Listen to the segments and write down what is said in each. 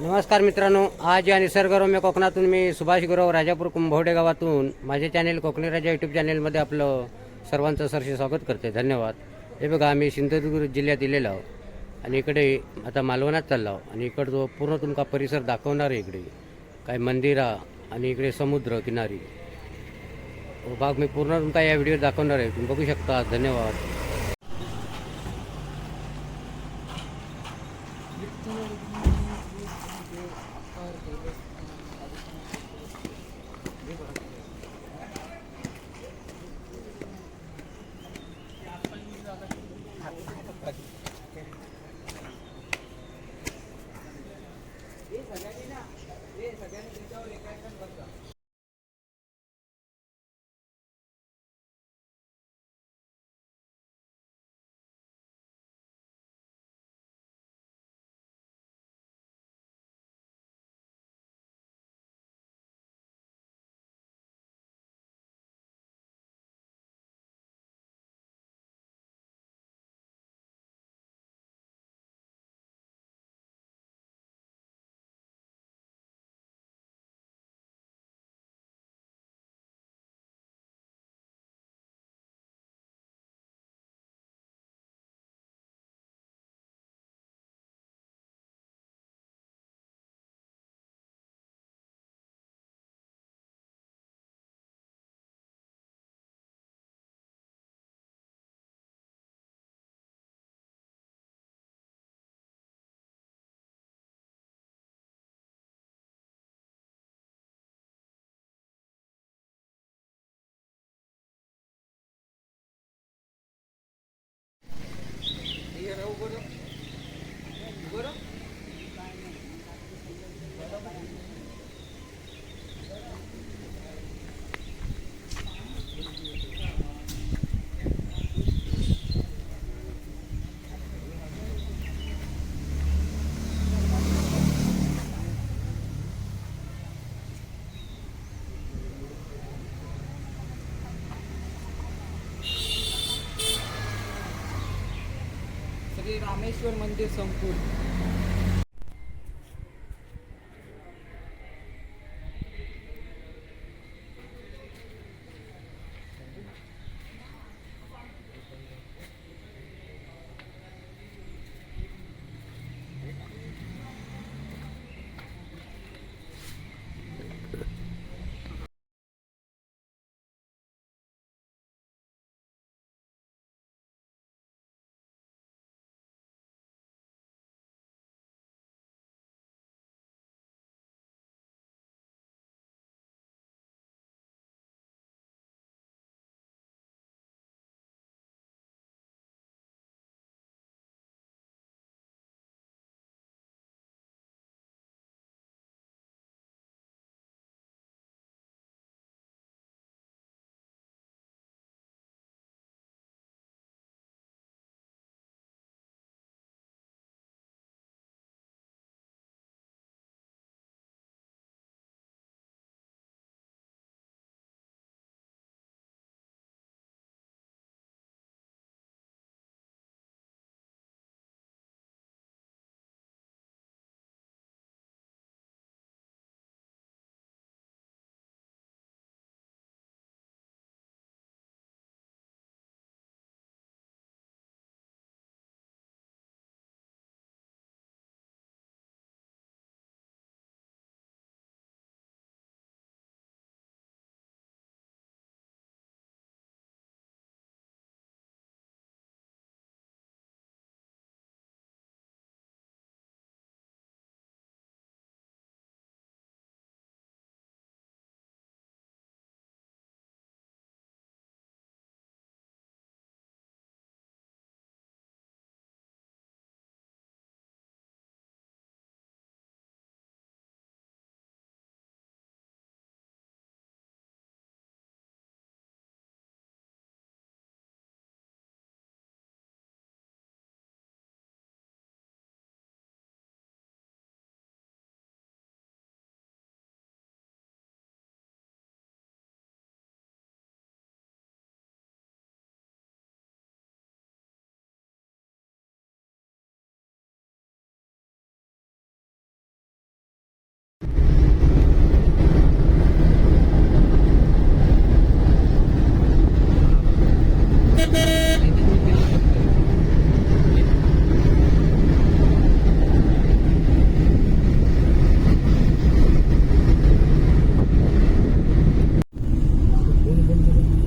नमस्कार मित्रांनो आज या निसर्गरम्य कोकणातून मी सुभाष गुरव राजापूर कुंभवडे गावातून माझे चॅनेल कोकणी राजा यूट्यूब चॅनेलमध्ये आपलं सर्वांचं सरसे स्वागत करते. धन्यवाद. हे बघा आम्ही सिंधुदुर्ग जिल्ह्यात दिलेलो आहोत आणि इकडे आता मालवणात चाललो आहो आणि इकडं पूर्ण तुमका परिसर दाखवणार आहे इकडे काय मंदिरा आणि इकडे समुद्र किनारी. हो, भाग मी पूर्ण तुमका या व्हिडिओ दाखवणार आहे. तुम्ही बघू शकता. धन्यवाद. सगळ्यांनी ना ते सगळ्यांनी त्याच्यावर एकायचं बघा रामेश्वर मंदिर संकुल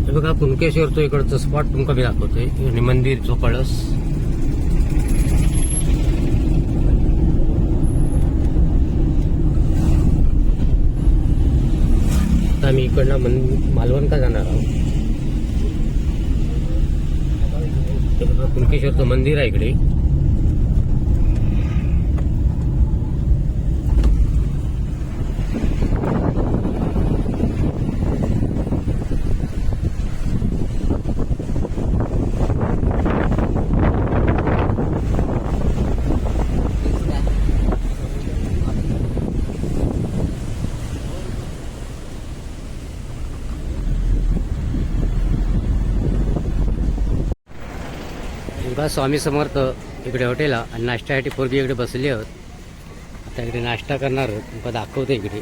हे बघा कुणकेश्वर तो इकडचं स्पॉट तुमका मी दाखवतोय. आणि मंदिरचो कळस आता आम्ही इकडनं मन मालवण का जाणार आहोत. पुनकेश्वरचं कुणकेश्वरचं मंदिर आहे इकडे. बघा स्वामी समर्थ इकडे हॉटेल आणि नाश्त्यासाठी पोरगी इकडे बसली आहोत. आता इकडे नाश्ता करणार आहोत. तुमका दाखवतो इकडे.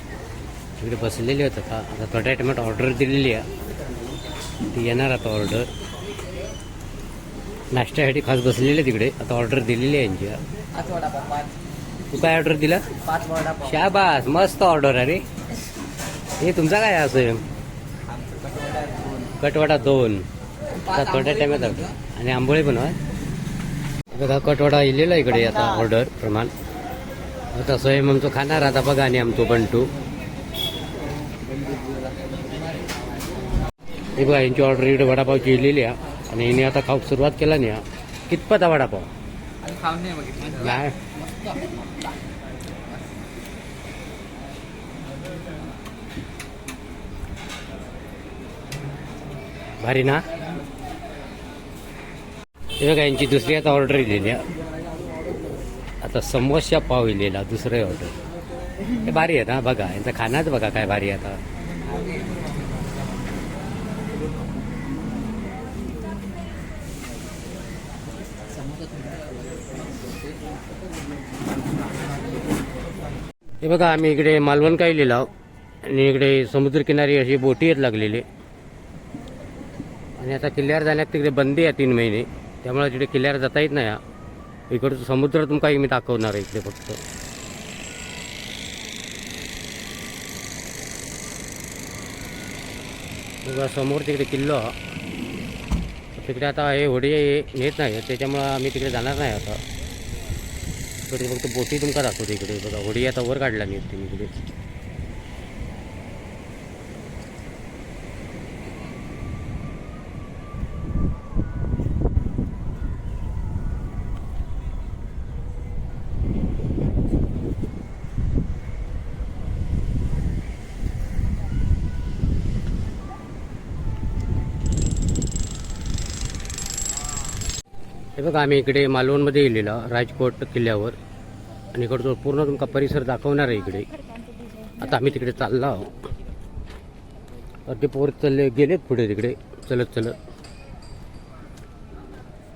इकडे बसलेली होतं का आता थोड्या टायमात ऑर्डर दिलेली आहे. ती येणार आता ऑर्डर नाश्त्यासाठी खास बसलेले तिकडे आता ऑर्डर दिलेली आहे यांची. तू काय ऑर्डर दिला? शाबास मस्त ऑर्डर अरे हे तुमचा काय असं कटवडा दोन. आता थोड्या टायमात. आणि आंबोळी पण आहे बघा कटवाडा इलेला इकडे आता ऑर्डर प्रमाण. आता स्वयं आमचं खाणार आता बघा आणि आमचो बंटू. हे बघा यांची ऑर्डर इकडे वडापावची इलेली आहे. आणि हिने आता खाऊक सुरुवात केला नाही हा. कितपत आहे वडापाव? नाही. भारी ना? हे बघा यांची दुसरी आता ऑर्डर दिलेली आहे. आता समोसा पाव इलेला दुसरं ऑर्डर हे भारी आहे ना बघा. यांचं खानाच बघा काय भारी आहे आता. हे बघा आम्ही इकडे मालवण काय लिहिला आणि इकडे समुद्रकिनारी अशी बोटी आहेत लागलेली. आणि आता किल्ल्यावर जाण्यात तिकडे बंदी आहे तीन महिने. त्यामुळे तिकडे किल्ल्यावर जाता येत नाही. इकडचं समुद्र तुमका मी दाखवणार आहे इकडे फक्त. बघा समोर तिकडे किल्लो. हा. तिकडे आता हे होडी नेत नाही त्याच्यामुळं आम्ही तिकडे जाणार नाही आता. इकडे फक्त बोटी तुमका दाखवते इकडे. बघा होडी आता वर काढला नाही तुम्ही इकडे. हे बघा आम्ही इकडे मालवणमध्ये गेलेलो राजकोट किल्ल्यावर. आणि इकडचं पूर्ण तुमका परिसर दाखवणार आहे इकडे. आता आम्ही तिकडे चाललो आहोत. तर ते पोर चालले गेलेत पुढे तिकडे चलत चलत.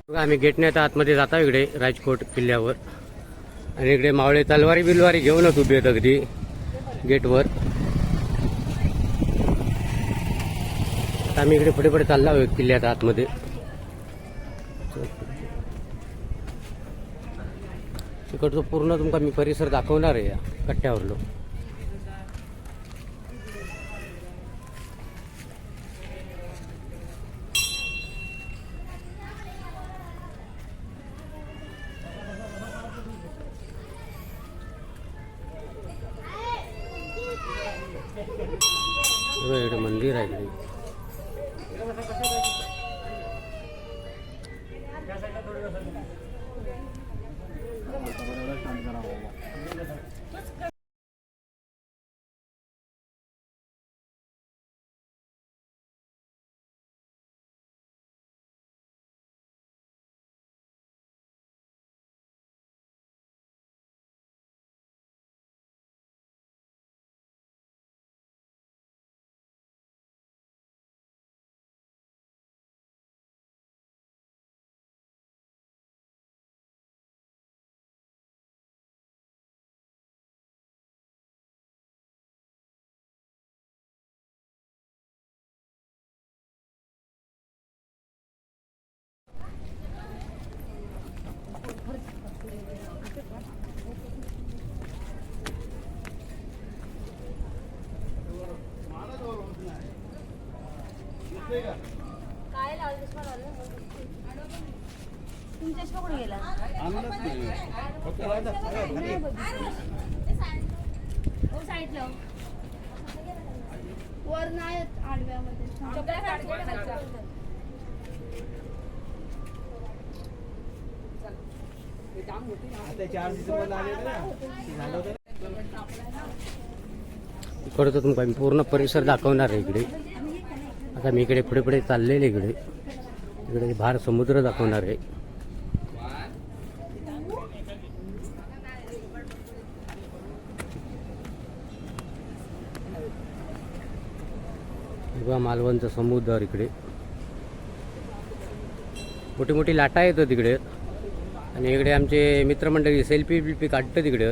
बघा आम्ही गेटने आता आतमध्ये जाता इकडे राजकोट किल्ल्यावर. आणि इकडे मावळे तलवारी बिलवारी घेऊनच उभे आहेत अगदी गेटवर. आता आम्ही इकडे पुढे पुढे चाललो आहोत किल्ल्यात आतमध्ये. इकडचं पूर्ण तुमका मी परिसर दाखवणार आहे या कट्ट्यावरलो मंदिर आहे गेला. हो, हो. वर नाही येत आडव्यामध्ये. इकडं तर तुमका मी पूर्ण परिसर दाखवणार आहे इकडे. आता मी इकडे पुढे पुढे चाललेले इकडे. इकडे भार समुद्र दाखवणार आहे. बघा मालवणचा समुद्र इकडे. मोठी मोठी लाटा येतं तिकडे. आणि इकडे आमचे मित्रमंडळी सेल्फी बिल्फी काढतं तिकडे.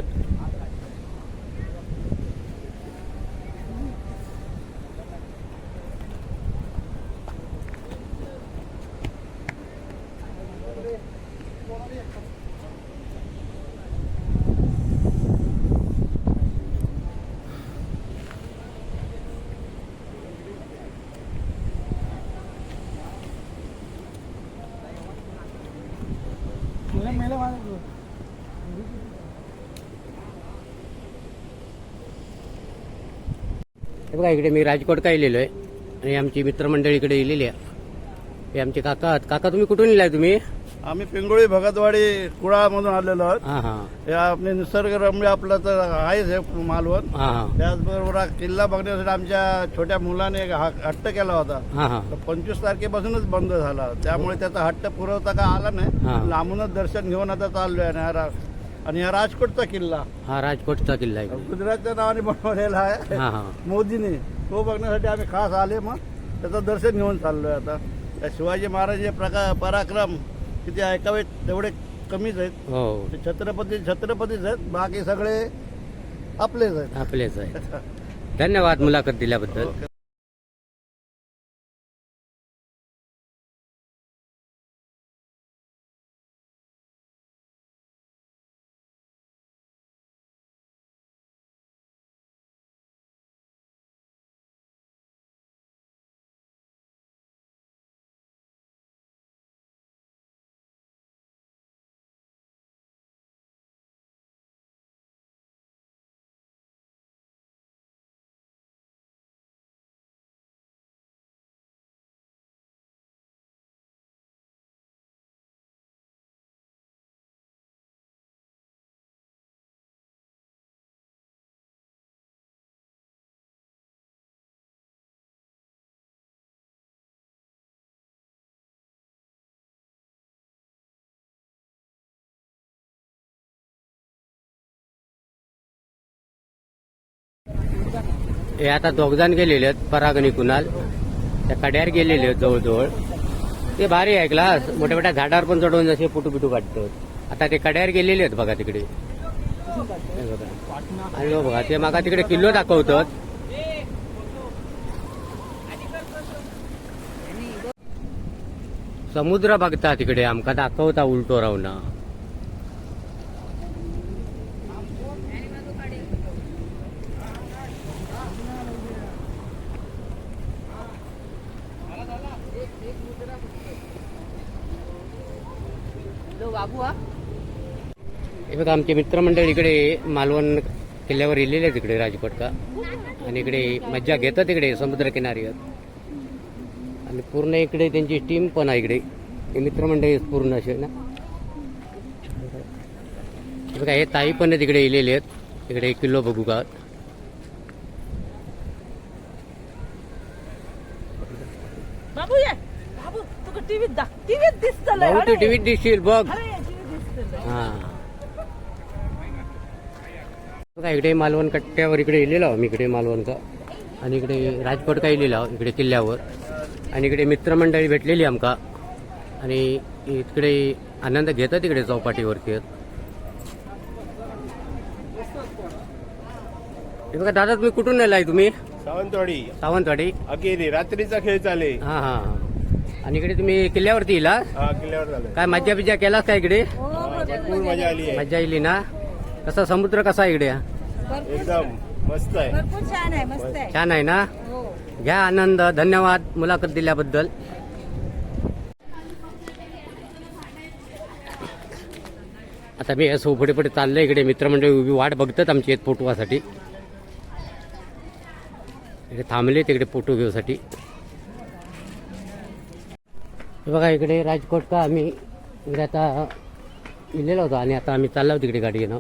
बघा इकडे मी राजकोट काय लिहिलो आहे आणि आमची मित्रमंडळी इकडे येलेली आहे. हे आमचे काका आहेत. काका तुम्ही कुठून लिहिलाय तुम्ही? आम्ही पिंगोळी भगतवाडी कुळामधून आलेलो आहोत. हां हां. हे आपले निसर्गरम्य आपलं तर आहेच हे मालवण हां हां. त्याचबरोबर हा किल्ला बघण्यासाठी आमच्या छोट्या मुलाने एक हा- हट्ट केला होता. हां हां. तर पंचवीस तारखेपासूनच बंद झाला. त्यामुळे त्याचा हट्ट पुरवता का आला हा. नाही लांबूनच दर्शन घेऊन आता चाललोय आणि हा रा- आणि हा राजकोटचा किल्ला. हा राजकोटचा किल्ला आहे. गुजरातच्या नावाने बनवलेला आहे. हां हां. मोदीने. तो बघण्यासाठी आम्ही खास आले मग. त्याचं दर्शन घेऊन चाललोय आता. त्या शिवाजी महाराजांचे प्रका पराक्रम किती ऐकावे तेवढे कमीच आहेत. हो. ते छत्रपती छत्रपतीच आहेत. बाकी सगळे आपलेच आहेत. आपलेच आहे धन्यवाद मुलाखत दिल्याबद्दल. हे आता दोघजण गेलेले आहेत पराग आणि कुणाल. त्या कड्यावर गेलेले आहेत जवळजवळ. ते भारी आहे क्लास मोठ्या मोठ्या झाडावर पण चढवून जसे पुटू पिटू काढतात. आता ते कड्यावर गेलेले आहेत बघा तिकडे. आणि हो बघा ते मागा तिकडे किल्लो दाखवतात. समुद्र बघता तिकडे आमका दाखवता उलटो रावना हे बघा आमचे मित्रमंडळ इकडे मालवण किल्ल्यावर येलेले आहेत इकडे राजकोट का आणि इकडे मज्जा घेतात तिकडे समुद्रकिनारी. आणि पूर्ण इकडे त्यांची टीम पण आहे इकडे. मित्रमंडळी पूर्ण असे ना. बघा हे ताई पण आहेत इकडे येलेले आहेत. इकडे एक किलो बघू का? बाबू ये. बाबू तुका टीव्हीत दिसशील बघ. हा. बघा इकडे मालवण कट्ट्यावर इकडे येलेलो आहो मी इकडे मालवणचा. आणि इकडे राजकोट काय लिहिला इकडे किल्ल्यावर. आणि इकडे मित्रमंडळी भेटलेली आमका. आणि इकडे आनंद घेतात इकडे चौपाटीवरती. हे बघा दादा तुम्ही कुठून नेलाय तुम्ही? सावंतवाडी. सावंतवाडी. अखेरी रात्रीचा खेळ चाले हा हा. आणि इकडे तुम्ही किल्ल्यावरती येला हा किल्ल्यावर झालं काय मज्जा बिज्जा केलास का इकडे? भरपूर मजा आली आहे. मज्जा येईल ना? कसा समुद्र कसा आहे इकडे? एकदम मस्त आहे. भरपूर छान आहे मस्त आहे. छान आहे ना? घ्या आनंद धन्यवाद मुलाखत दिल्याबद्दल. आता मी असं पुढे पुढे चाललंय इकडे. मित्रमंडळी उभी वाट बघतात आमची आहेत फोटोसाठी इकडे थांबले तिकडे फोटो घेऊसाठी. हे बघा इकडे राजकोट का आम्ही इकडे आता इलेलो होतो आणि आता आम्ही चाललो तिकडे गाडी घेणं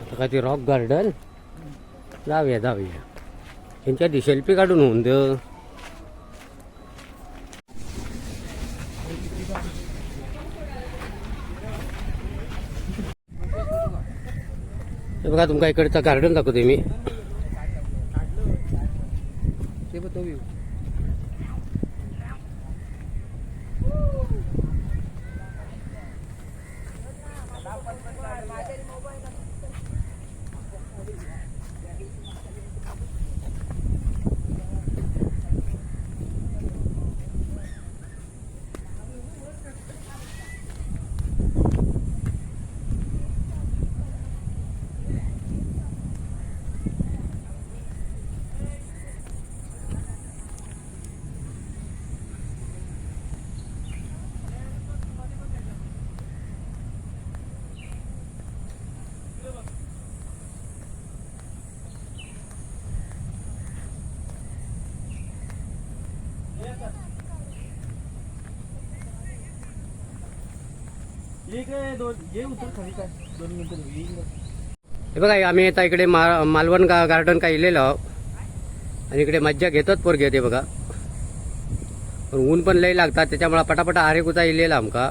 आता काय ते रॉक गार्डन जाऊया जाऊया. त्यांच्या आधी सेल्फी काढून होऊन द. बघा तुमका इकडचा गार्डन दाखवते मी. ते बघ तो व्ह्यू Yeah. हे बघा आम्ही आता इकडे मा मालवण गा गार्डन का इलेलो आहो. आणि इकडे मज्जा घेतात पोर घेते बघा पण ऊन पण लई लागतात त्याच्यामुळे पटापटा आरे कुचा इलेला आमका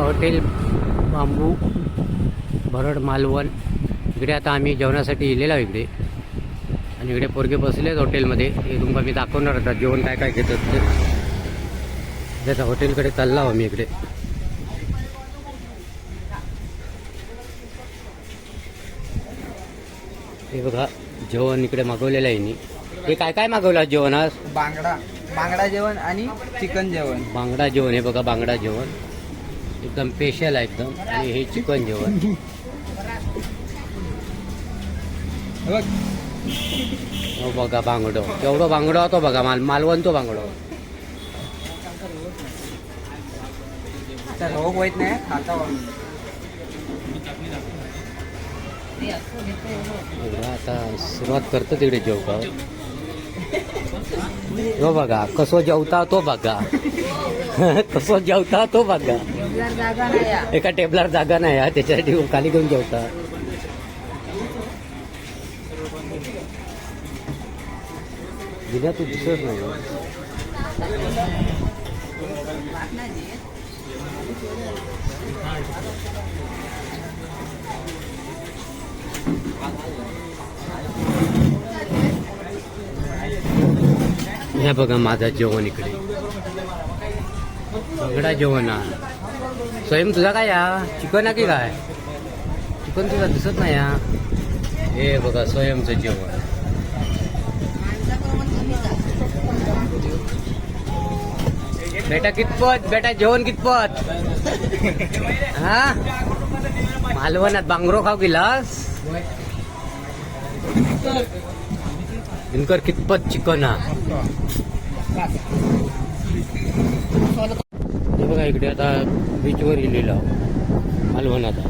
हॉटेल बांबू भरड मालवण. इकडे आता आम्ही जेवणासाठी इलेलो आहोत इकडे. आणि इकडे पोरगे बसलेत हॉटेलमध्ये. हे तुमका मी दाखवणार आता जेवण काय काय घेतात ते. त्याचा हॉटेलकडे चालला आहो मी इकडे. हे बघा जेवण इकडे मागवलेलं आहे नी हे काय काय मागवलं जेवण आज बांगडा. बांगडा जेवण आणि चिकन जेवण. बांगडा जेवण हे बघा बांगडा जेवण. एकदम स्पेशल आहे एकदम. आणि हे चिकन जेवण. हो बघा. बांगडो. केवढं बांगडो होतो बघा माल मालवण तो बांगडो. आता रोग होत नाही खाता एवढं आता सुरुवात करतो तिकडे जेवका हो बघा कसो जेवता तो बघा. कसो जेवता तो बघा. एका टेबलावर जागा नाही हा त्याच्यासाठी खाली घेऊन जेवता. दिल्या तू दिसत नाही. हे बघा माझा जेवण इकडे. सगळा जेवण हा. स्वयं तुझा काय या चिकन आहे की काय? चिकन तुझा दिसत नाही या हे बघा स्वयंचं जेवण. बेटा कितपत? बेटा जेवण कितपत? हा? मालवणात बांगरो खाऊ गेलास? इनकर कितपत चिकन हा? हे बघा इकडे आता बीचवर गेलेलो मालवण आता.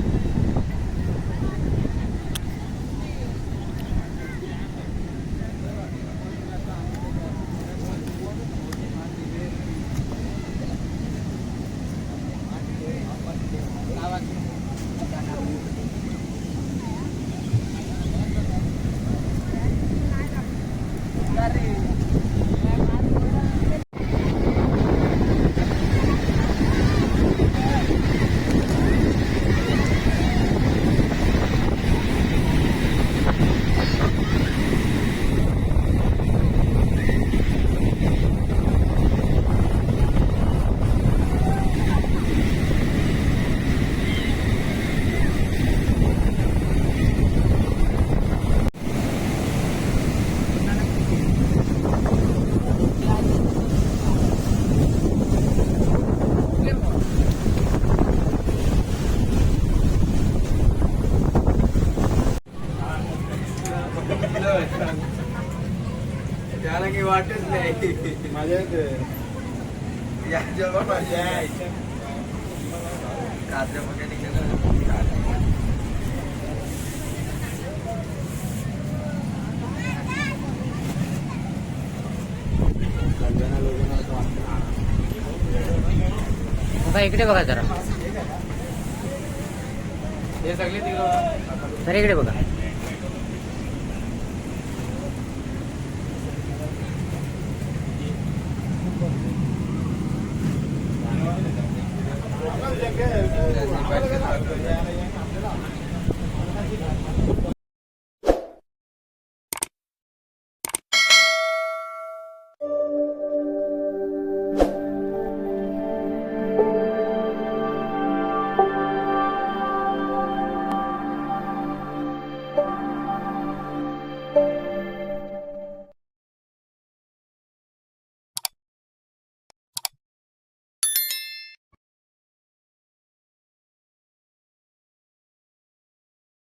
माझ्या या जेव्हा माझ्या रात्र वगैरे बघा इकडे बघा जरा. हे सगळे तिकडं तर इकडे बघा.